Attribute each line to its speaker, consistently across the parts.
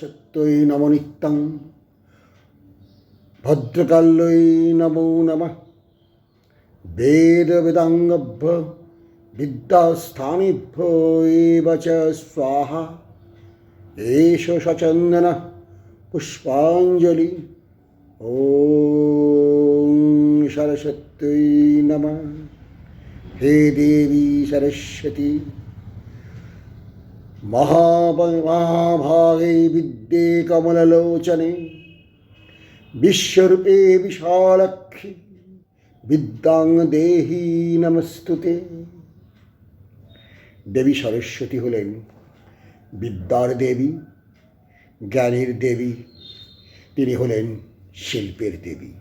Speaker 1: সত্যই নবনিত্যং ভদ্রকাল্যই নমো নম। বেদ বেদাঙ্গভ্য বিদ্যাস্থানিভ্য এব স্বাহা। এষ সচন্দন, পুষ্পাঞ্জলি। ও সরস্বত্যই নম। হে দেবী সরস্বতী। মহাভাগে বিদ্যে কমলোচনে বিশ্বরূপে বিশালক্ষী বিদ্যাং দেহি নমস্তুতে। দেবী সরস্বতী হলেন বিদ্যার দেবী, জ্ঞানের দেবী, তিনি হলেন শিল্পের দেবী।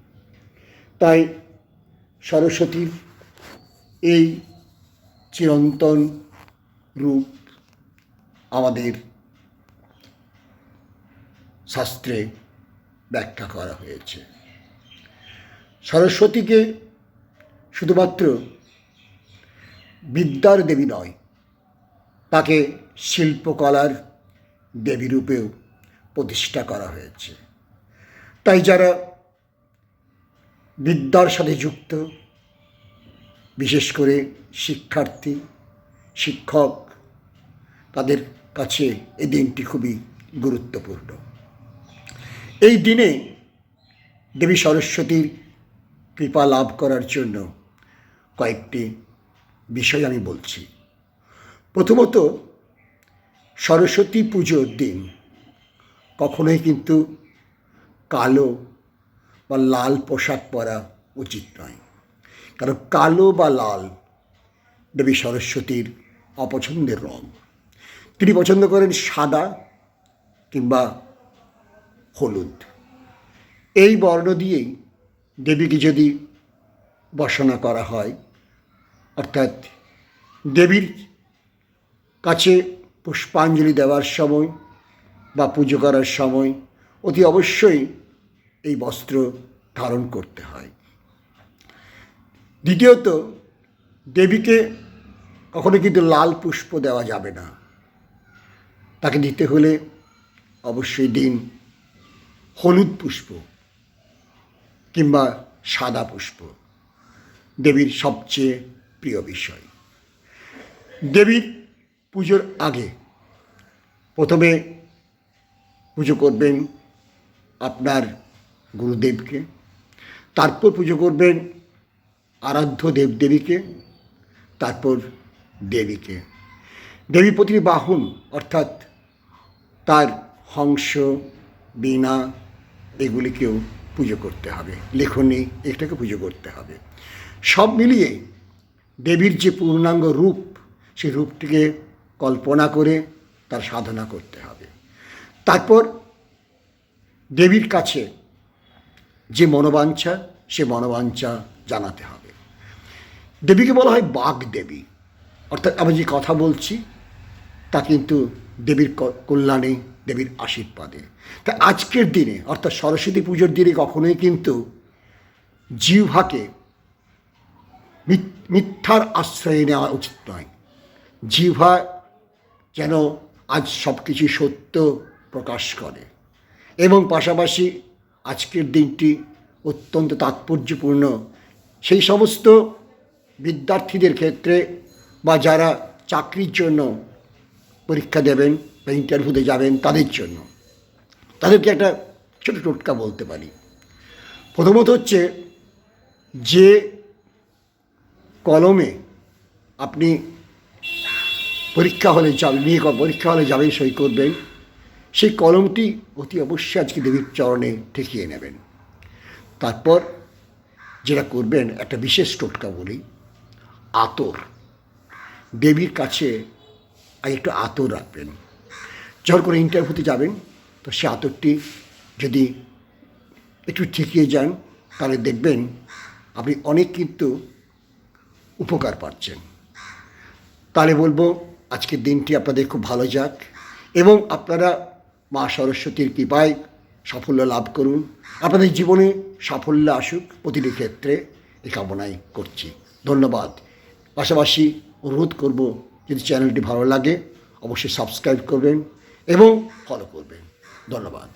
Speaker 1: তাই সরস্বতীর এই চিরন্তন রূপ আমাদের শাস্ত্রে ব্যাখ্যা করা হয়েছে। সরস্বতীকে শুধুমাত্র বিদ্যার দেবী নয়, তাকে শিল্পকলার দেবী রূপেও প্রতিষ্ঠা করা হয়েছে। তাই যারা বিদ্যার সাথে যুক্ত, বিশেষ করে শিক্ষার্থী, শিক্ষক, তাদের কাছে এই দিনটি খুবই গুরুত্বপূর্ণ। এই দিনে দেবী সরস্বতীর কৃপা লাভ করার জন্য কয়েকটি বিষয় আমি বলছি। প্রথমত, সরস্বতী পুজোর দিন কখনোই কিন্তু কালো বা লাল পোশাক পরা উচিত নয়। কারণ কালো বা লাল দেবী সরস্বতীর অপছন্দের রং। তিনি পছন্দ করেন সাদা কিংবা হলুদ। এই বর্ণ দিয়েই দেবীকে যদি বসনা করা হয়, অর্থাৎ দেবীর কাছে পুষ্পাঞ্জলি দেওয়ার সময় বা পুজো করার সময় অতি অবশ্যই এই বস্ত্র ধারণ করতে হয়। দ্বিতীয়ত, দেবীকে কখনো কিন্তু লাল পুষ্প দেওয়া যাবে না। তাকে দিতে হলে অবশ্যই দিন হলুদ পুষ্প কিংবা সাদা পুষ্প দেবীর সবচেয়ে প্রিয় বিষয়। দেবীর পুজোর আগে প্রথমে পুজো করবেন আপনার গুরুদেবকে, তারপর পুজো করবেন আরাধ্য দেবদেবীকে, তারপর দেবীকে। দেবী প্রতিটি বাহন অর্থাৎ তার হংস, বীণা এগুলিকেও পুজো করতে হবে। লেখনী এটাকে পুজো করতে হবে। সব মিলিয়ে দেবীর যে পূর্ণাঙ্গ রূপ, সেই রূপটিকে কল্পনা করে তার সাধনা করতে হবে। তারপর দেবীর কাছে যে মনোবাঞ্ছা, সে মনোবাঞ্ছা জানাতে হবে। দেবীকে বলা হয় বাঘ দেবী অর্থাৎ আমি যে কথা বলছি, তা কিন্তু দেবীর কল্যাণে, দেবীর আশীর্বাদে। তা আজকের দিনে, অর্থাৎ সরস্বতী পুজোর দিনে কখনোই কিন্তু জিহ্বাকে মিথ- মিথ্যার আশ্রয় নেওয়া উচিত নয়। জিহ্বা যেন আজ সব কিছু সত্য প্রকাশ করে। এবং পাশাপাশি আজকের দিনটি অত্যন্ত তাৎপর্যপূর্ণ। সেই সমস্ত বিদ্যার্থীদের ক্ষেত্রে বা যারা চাকরির জন্য পরীক্ষা দেবেন বা ইন্টারভিউতে যাবেন তাদের জন্য। তাদেরকে একটা ছোটো টোটকা বলতে পারি। প্রথমত হচ্ছে যে কলমে আপনি পরীক্ষা হলে যাবেন নিয়ে পরীক্ষা হলে যাবেন, সই করবেন, সেই কলমটি অতি অবশ্যই আজকে দেবীর চরণে ঠেকিয়ে নেবেন। তারপর যেটা করবেন, একটা বিশেষ টোটকা বলি, আতর। দেবীর কাছে আর একটু আতর রাখবেন। যখন কোনো ইন্টারভিউতে যাবেন, তো সে আতরটি যদি একটু ঠেকিয়ে যান, তাহলে দেখবেন আপনি অনেক কিন্তু উপকার পাচ্ছেন। তাহলে বলব, আজকের দিনটি আপনাদের খুব ভালো যাক এবং আপনারা মা সরস্বতীর কৃপায় সাফল্য লাভ করুন। আপনাদের জীবনে সাফল্য আসুক প্রতিটি ক্ষেত্রে, এই কামনাই করছি। ধন্যবাদ। পাশাপাশি অনুরোধ করব যদি চ্যানেলটি ভালো লাগে অবশ্যই সাবস্ক্রাইব করবেন এবং ফলো করবেন। ধন্যবাদ।